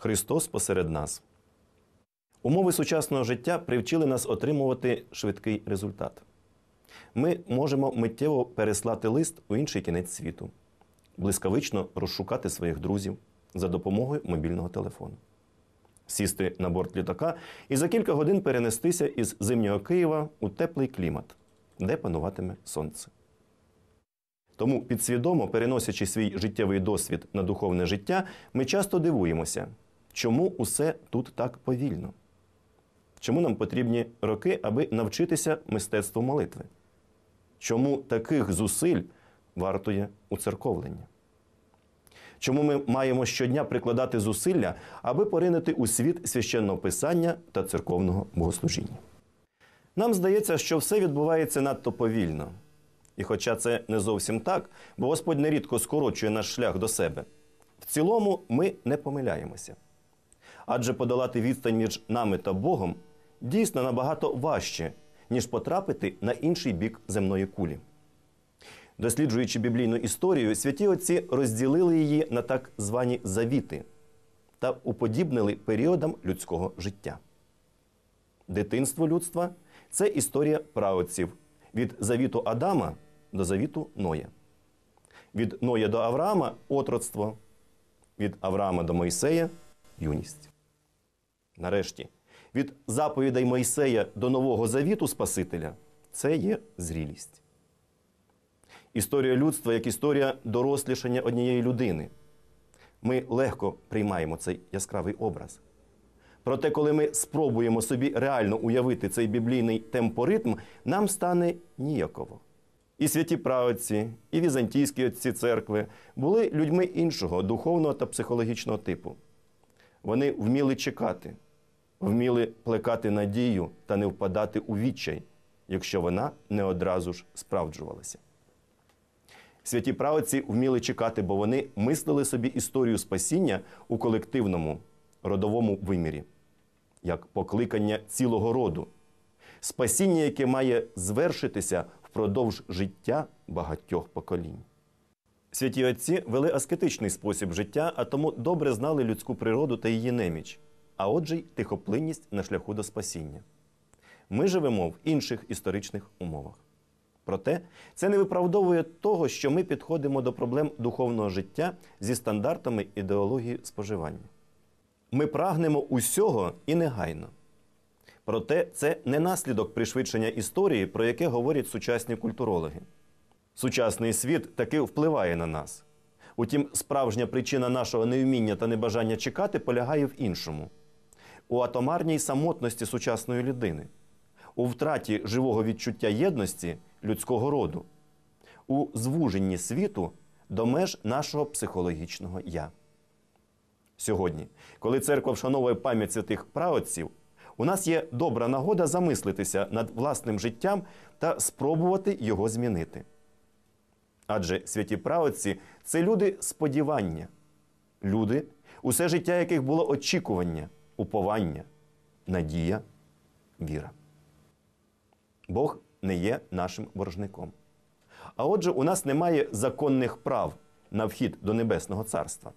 Христос посеред нас. Умови сучасного життя привчили нас отримувати швидкий результат. Ми можемо миттєво переслати лист у інший кінець світу, блискавично розшукати своїх друзів за допомогою мобільного телефону, сісти на борт літака і за кілька годин перенестися із зимнього Києва у теплий клімат, де пануватиме сонце. Тому, підсвідомо переносячи свій життєвий досвід на духовне життя, ми часто дивуємося, чому усе тут так повільно. Чому нам потрібні роки, аби навчитися мистецтву молитви? Чому таких зусиль вартує уцерковлення? Чому ми маємо щодня прикладати зусилля, аби поринити у світ священного писання та церковного богослужіння? Нам здається, що все відбувається надто повільно. І хоча це не зовсім так, бо Господь нерідко скорочує наш шлях до себе, в цілому ми не помиляємося. Адже подолати відстань між нами та Богом дійсно набагато важче, ніж потрапити на інший бік земної кулі. Досліджуючи біблійну історію, святі отці розділили її на так звані завіти та уподібнили періодам людського життя. Дитинство людства це історія праотців від завіту Адама до завіту Ноя, від Ноя до Авраама отроцтво, від Авраама до Мойсея юність. Нарешті, від заповідей Мойсея до Нового Завіту Спасителя це є зрілість. Історія людства як історія дорослішання однієї людини. Ми легко приймаємо цей яскравий образ. Проте, коли ми спробуємо собі реально уявити цей біблійний темпоритм, нам стане ніяково. І святі правоці, і візантійські отці церкви були людьми іншого духовного та психологічного типу. Вони вміли чекати, вміли плекати надію та не впадати у відчай, якщо вона не одразу ж справджувалася. Святі правоці вміли чекати, бо вони мислили собі історію спасіння у колективному родовому вимірі, як покликання цілого роду, спасіння, яке має звершитися впродовж життя багатьох поколінь. Святі отці вели аскетичний спосіб життя, а тому добре знали людську природу та її неміч, а отже, й тихоплинність на шляху до спасіння. Ми живемо в інших історичних умовах. Проте це не виправдовує того, що ми підходимо до проблем духовного життя зі стандартами ідеології споживання. Ми прагнемо усього і негайно. Проте це не наслідок пришвидшення історії, про яке говорять сучасні культурологи. Сучасний світ таки впливає на нас. Утім, справжня причина нашого невміння та небажання чекати полягає в іншому: у атомарній самотності сучасної людини, у втраті живого відчуття єдності людського роду, у звуженні світу до меж нашого психологічного я. Сьогодні, коли церква вшановує пам'ять святих праотців, у нас є добра нагода замислитися над власним життям та спробувати його змінити. Адже святі правоці це люди сподівання, люди, усе життя яких було очікування, уповання, надія, віра. Бог не є нашим боржником. А отже, у нас немає законних прав на вхід до Небесного Царства.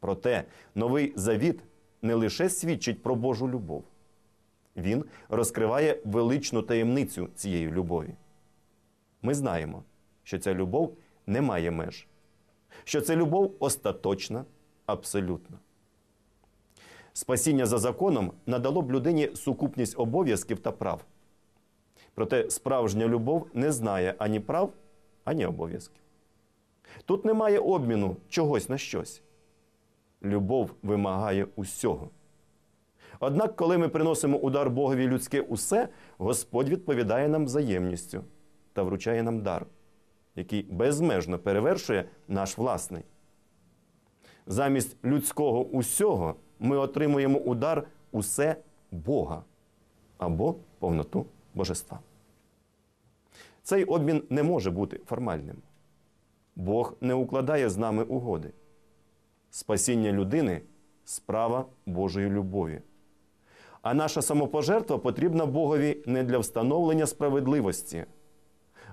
Проте новий завіт не лише свідчить про Божу любов, він розкриває величну таємницю цієї любові. Ми знаємо, що ця любов не має меж, що це любов остаточна, абсолютна. Спасіння за законом надало б людині сукупність обов'язків та прав. Проте справжня любов не знає ані прав, ані обов'язків. Тут немає обміну чогось на щось. Любов вимагає усього. Однак, коли ми приносимо удар Богові людське усе, Господь відповідає нам взаємністю та вручає нам дар, який безмежно перевершує наш власний. Замість людського усього ми отримуємо удар усе Бога або повноту божества. Цей обмін не може бути формальним. Бог не укладає з нами угоди. Спасіння людини справа Божої любові. А наша самопожертва потрібна Богові не для встановлення справедливості,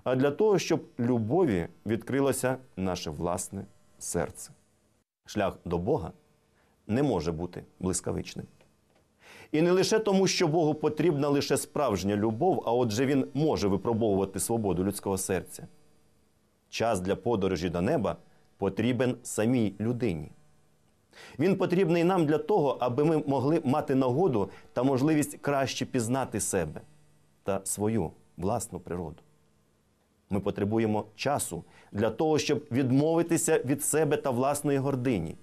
а для того, щоб любові відкрилося наше власне серце. Шлях до Бога не може бути блискавичним. І не лише тому, що Богу потрібна лише справжня любов, а отже Він може випробовувати свободу людського серця. Час для подорожі до неба потрібен самій людині. Він потрібний нам для того, аби ми могли мати нагоду та можливість краще пізнати себе та свою власну природу. Ми потребуємо часу для того, щоб відмовитися від себе та власної гордині.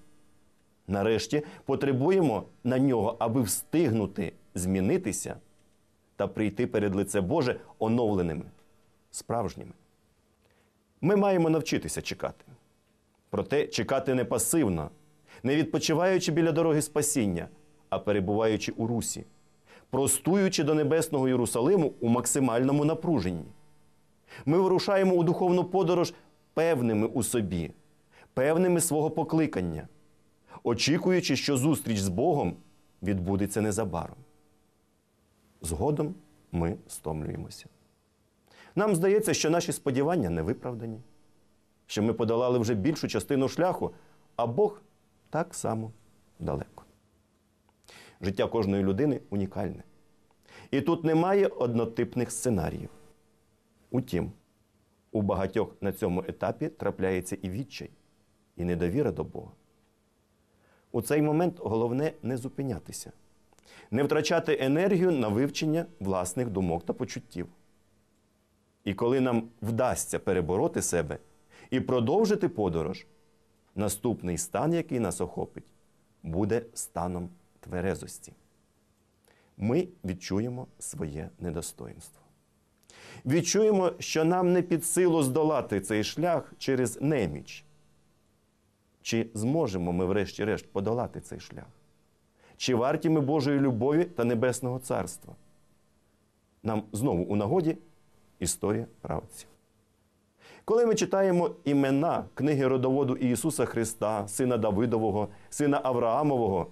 Нарешті потребуємо на нього, аби встигнути змінитися та прийти перед лице Боже оновленими, справжніми. Ми маємо навчитися чекати. Проте чекати не пасивно, не відпочиваючи біля дороги спасіння, а перебуваючи у русі, простуючи до небесного Єрусалиму у максимальному напруженні. Ми вирушаємо у духовну подорож певними у собі, певними свого покликання, очікуючи, що зустріч з Богом відбудеться незабаром. Згодом ми стомлюємося. Нам здається, що наші сподівання не виправдані, що ми подолали вже більшу частину шляху, а Бог так само далеко. Життя кожної людини унікальне. І тут немає однотипних сценаріїв. Утім, у багатьох на цьому етапі трапляється і відчай, і недовіра до Бога. У цей момент головне не зупинятися, не втрачати енергію на вивчення власних думок та почуттів. І коли нам вдасться перебороти себе і продовжити подорож, наступний стан, який нас охопить, буде станом тверезості. Ми відчуємо своє недостоинство. Відчуємо, що нам не під силу здолати цей шлях через неміч. Чи зможемо ми, врешті-решт, подолати цей шлях? Чи варті ми Божої любові та Небесного Царства? Нам знову у нагоді історія правців. Коли ми читаємо імена книги родоводу Ісуса Христа, сина Давидового, сина Авраамового,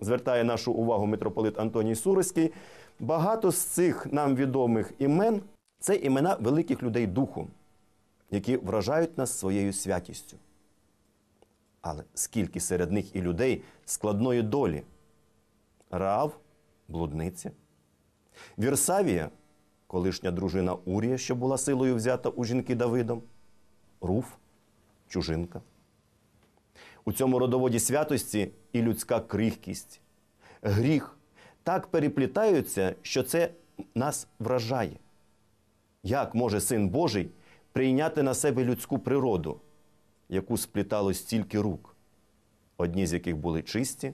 звертає нашу увагу митрополит Антоній Суровський, багато з цих нам відомих імен це імена великих людей духу, які вражають нас своєю святістю. Але скільки серед них і людей складної долі? Раав, блудниця, Вірсавія, колишня дружина Урія, що була силою взята у жінки Давидом, Руф, чужинка. У цьому родоводі святості і людська крихкість, гріх так переплітаються, що це нас вражає. Як може син Божий прийняти на себе людську природу, яку сплітало стільки рук, одні з яких були чисті,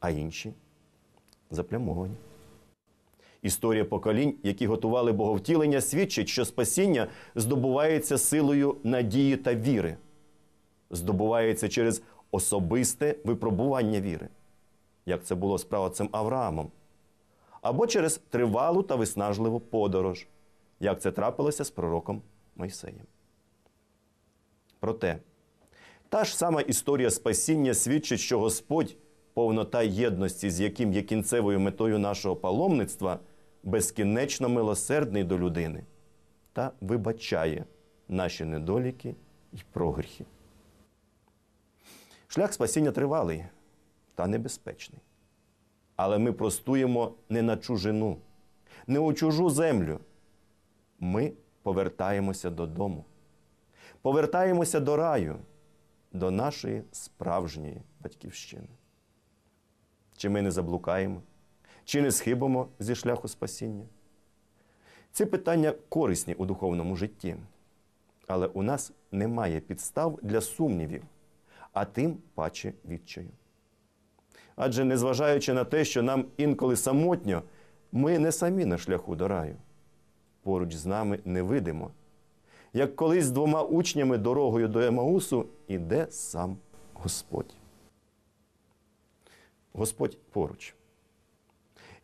а інші заплямовані? Історія поколінь, які готували боговтілення, свідчить, що спасіння здобувається силою надії та віри, здобувається через особисте випробування віри, як це було з правоцем Авраамом, або через тривалу та виснажливу подорож, як це трапилося з пророком Мойсеєм. Проте та ж сама історія спасіння свідчить, що Господь, повнота єдності, з яким є кінцевою метою нашого паломництва, безкінечно милосердний до людини та вибачає наші недоліки і прогріхи. Шлях спасіння тривалий та небезпечний. Але ми простуємо не на чужину, не у чужу землю. Ми повертаємося додому, повертаємося до раю, до нашої справжньої батьківщини. Чи ми не заблукаємо? Чи не схибимо зі шляху спасіння? Ці питання корисні у духовному житті, але у нас немає підстав для сумнівів, а тим паче відчаю. Адже незважаючи на те, що нам інколи самотньо, ми не самі на шляху до раю. Поруч з нами невидимо. Як колись з двома учнями дорогою до Емаусу іде сам Господь. Господь поруч.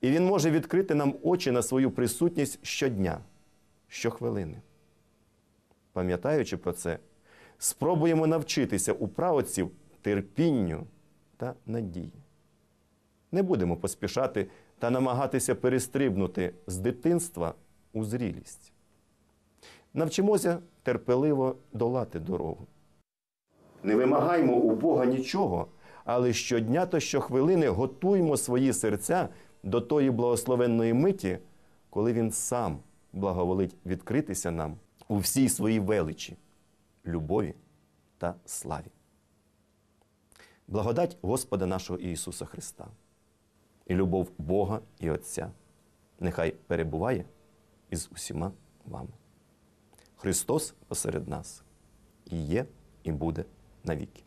І Він може відкрити нам очі на свою присутність щодня, щохвилини. Пам'ятаючи про це, спробуємо навчитися у правоців терпінню та надії. Не будемо поспішати та намагатися перестрибнути з дитинства у зрілість. Навчимося терпеливо долати дорогу. Не вимагаймо у Бога нічого, але щодня та щохвилини готуймо свої серця до тої благословенної миті, коли Він сам благоволить відкритися нам у всій своїй величі, любові та славі. Благодать Господа нашого Ісуса Христа і любов Бога і Отця нехай перебуває із усіма вами. Христос посеред нас і є, і буде навіки.